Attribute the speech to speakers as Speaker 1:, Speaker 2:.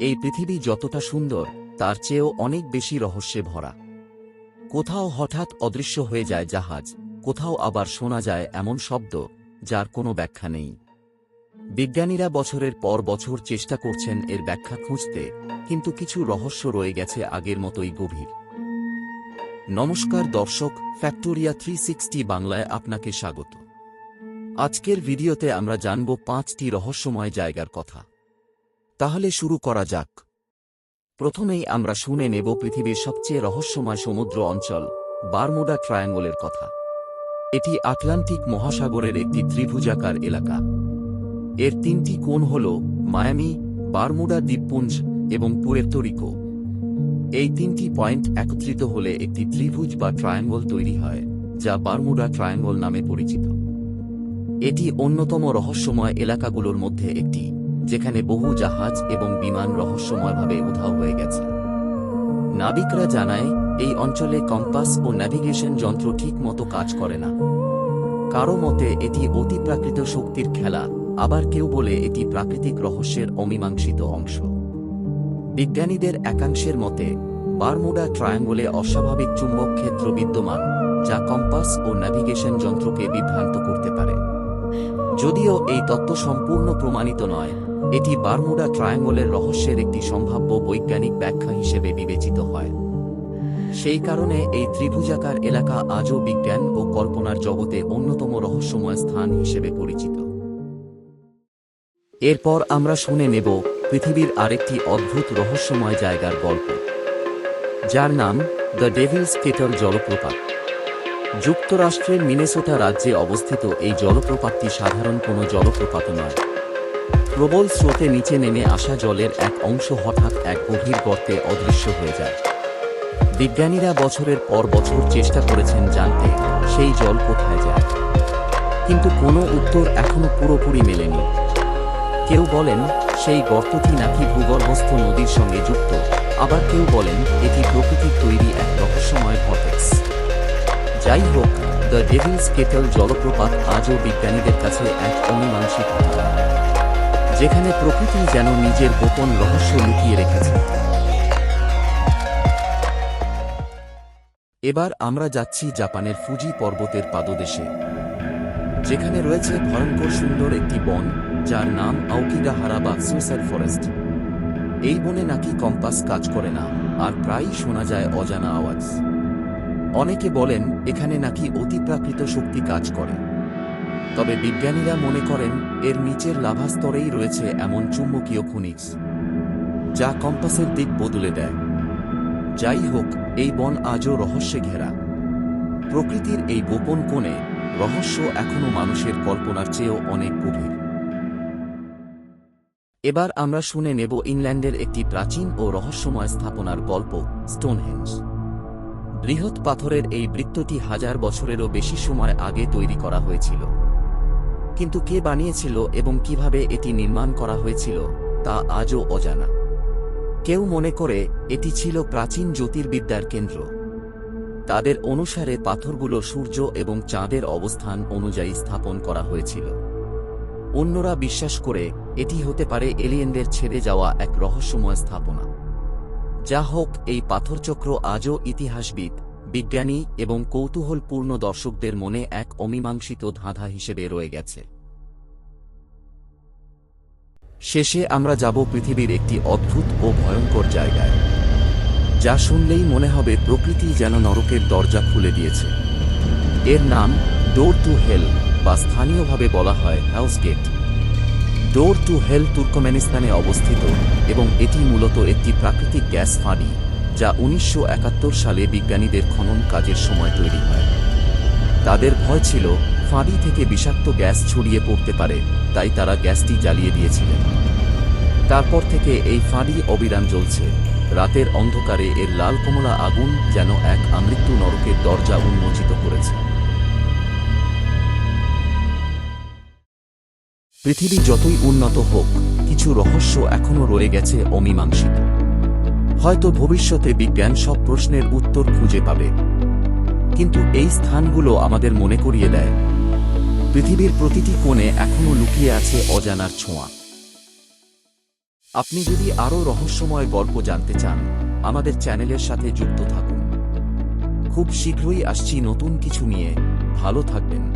Speaker 1: এই পৃথিবী যতটা সুন্দর, তার চেয়েও অনেক বেশি রহস্যে ভরা। কোথাও হঠাৎ অদৃশ্য হয়ে যায় জাহাজ, কোথাও আবার শোনা যায় এমন শব্দ, যার কোনো ব্যাখ্যা নেই। বিজ্ঞানীরা বছরের পর বছর চেষ্টা করছেন এর ব্যাখ্যা খুঁজতে, কিন্তু কিছু রহস্য রয়ে গেছে আগের মতোই গভীর। নমস্কার দর্শক, ফ্যাক্টোরিয়া থ্রি সিক্সটি বাংলায় আপনাকে স্বাগত। আজকের ভিডিওতে আমরা জানব পাঁচটি রহস্যময় জায়গার কথা। তাহলে শুরু করা যাক। প্রথমেই আমরা শুনে নেব পৃথিবীর সবচেয়ে রহস্যময় সমুদ্র অঞ্চল, বারমুডা ট্রায়াঙ্গলের কথা। এটি আটলান্টিক মহাসাগরের একটি ত্রিভুজাকার এলাকা। এর তিনটি কোণ হল মায়ামি, বারমুডা দ্বীপপুঞ্জ এবং পুয়ের্তো রিকো। এই তিনটি পয়েন্ট একত্রিত হলে একটি ত্রিভুজ বা ট্রায়াঙ্গল তৈরি হয়, যা বারমুডা ট্রায়াঙ্গল নামে পরিচিত। এটি অন্যতম রহস্যময় এলাকাগুলোর মধ্যে একটি। যেখানে বহু জাহাজ এবং বিমান রহস্যময়ভাবে উধাও হয়ে গেছে। নাবিকরা জানায়, এই অঞ্চলে কম্পাস ও ন্যাভিগেশন যন্ত্র ঠিক মতো কাজ করে না। কারও মতে, এটি অতিপ্রাকৃত শক্তির খেলা, আবার কেউ বলে এটি প্রাকৃতিক রহস্যের অমীমাংসিত অংশ। বিজ্ঞানীদের একাংশের মতে, বারমুডা ট্রায়াঙ্গলে অস্বাভাবিক চুম্বক ক্ষেত্র বিদ্যমান, যা কম্পাস ও ন্যাভিগেশন যন্ত্রকে বিভ্রান্ত করতে পারে। যদিও এই তত্ত্ব সম্পূর্ণ প্রমাণিত নয়, এটি বারমুডা ট্রায়াঙ্গলের রহস্যের একটি সম্ভাব্য বৈজ্ঞানিক ব্যাখ্যা হিসেবে বিবেচিত হয়। সেই কারণে এই ত্রিভুজাকার এলাকা আজও বিজ্ঞান ও কল্পনার জগতে অন্যতম রহস্যময় স্থান হিসেবে পরিচিত। এরপর আমরা শুনে নেব পৃথিবীর আরেকটি অদ্ভুত রহস্যময় জায়গার গল্প, যার নাম দ্য ডেভিলস কেটল জলপ্রপাত। যুক্তরাষ্ট্রের মিনেসোটা রাজ্যে অবস্থিত এই জলপ্রপাতটি সাধারণ কোনো জলপ্রপাত নয়। প্রবল স্রোতে নিচে নেমে আসা জলের এক অংশ হঠাৎ এক গভীর গর্তে অদৃশ্য হয়ে যায়। বিজ্ঞানীরা বছরের পর বছর চেষ্টা করেছেন জানতে সেই জল কোথায় যায়। কিন্তু কোনো উত্তর এখনও পুরোপুরি মেলেনি। কেউ বলেন, সেই গর্তটি নাকি ভূগর্ভস্থ নদীর সঙ্গে যুক্ত। আবার কেউ বলেন, এটি প্রকৃতির তৈরি এক রহস্যময় ভর্টেক্স যাই হোক দ্য ডেভিলস কেটল জলপ্রপাত আজও বিজ্ঞানীদের কাছে এক অমীমাংসিক যেখানে প্রকৃতি যেন নিজের গোপন রহস্য লুকিয়ে রেখেছে। এবার আমরা যাচ্ছি জাপানের ফুজি পর্বতের পাদদেশে, যেখানে রয়েছে ভয়ঙ্কর সুন্দর একটি বন, যার নাম আউকিগাহারা বা সুইসাইড ফরেস্ট। এই বনে নাকি কম্পাস কাজ করে না, আর প্রায়ই শোনা যায় অজানা আওয়াজ। অনেকে বলেন, এখানে নাকি অতিপ্রাকৃত শক্তি কাজ করে। তবে বিজ্ঞানীরা মনে করেন, এর নিচের লাভাস্তরেই রয়েছে এমন চুম্বকীয় খনিজ, যা কম্পাসের দিক বদলে দেয়। যাই হোক, এই বন আজও রহস্যে ঘেরা। প্রকৃতির এই গোপন কোণে রহস্য এখনও মানুষের কল্পনার চেয়েও অনেক গভীর। এবার আমরা শুনে নেব ইংল্যান্ডের একটি প্রাচীন ও রহস্যময় স্থাপনার গল্প স্টোনহেঞ্জ বৃহৎ পাথরের এই বৃত্তটি হাজার বছরেরও বেশি সময় আগে তৈরি করা হয়েছিল। কিন্তু কে বানিয়েছিল এবং কীভাবে এটি নির্মাণ করা হয়েছিল, তা আজও অজানা। কেউ মনে করে, এটি ছিল প্রাচীন জ্যোতির্বিদ্যার কেন্দ্র। তাদের অনুসারে পাথরগুলো সূর্য এবং চাঁদের অবস্থান অনুযায়ী স্থাপন করা হয়েছিল। অন্যরা বিশ্বাস করে, এটি হতে পারে এলিয়েনদের ছেড়ে যাওয়া এক রহস্যময় স্থাপনা। যা হোক, এই পাথরচক্র আজও ইতিহাসবিদ, বিজ্ঞানী এবং কৌতূহলপূর্ণ দর্শকদের মনে এক অমীমাংসিত ধাঁধা হিসেবে রয়ে গেছে। শেষে আমরা যাব পৃথিবীর একটি অদ্ভুত ও ভয়ঙ্কর জায়গায়, যা শুনলেই মনে হবে প্রকৃতি যেন নরকের দরজা খুলে দিয়েছে। এর নাম ডোর টু হেল বা স্থানীয়ভাবে বলা হয় house gate door to hell তুর্কমেনিস্তানে অবস্থিত এবং এটি মূলত একটি প্রাকৃতিক গ্যাস ফাঁড়ি, যা উনিশশো একাত্তর সালে বিজ্ঞানীদের খনন কাজের সময় তৈরি হয়। তাদের ভয় ছিল, ফাঁড়ি থেকে বিষাক্ত গ্যাস ছড়িয়ে পড়তে পারে, তাই তারা গ্যাসটি জ্বালিয়ে দিয়েছিলেন। তারপর থেকে এই ফাঁড়ি অবিরাম জ্বলছে। রাতের অন্ধকারে এর লাল কমলা আগুন যেন এক আমৃত্যু নরকের দরজা উন্মোচিত করেছে। পৃথিবী যতই উন্নত হোক, কিছু রহস্য এখনও রয়ে গেছে অমীমাংসিত। হয়তো ভবিষ্যতে বিজ্ঞান সব প্রশ্নের উত্তর খুঁজে পাবে। কিন্তু এই স্থানগুলো আমাদের মনে করিয়ে দেয়। পৃথিবীর প্রতিটি কোণে এখনও লুকিয়ে আছে অজানার ছোঁয়া। আপনি যদি আরও রহস্যময় গল্প জানতে চান, আমাদের চ্যানেলের সাথে যুক্ত থাকুন। খুব শীঘ্রই আসছি নতুন কিছু নিয়ে। ভালো থাকবেন।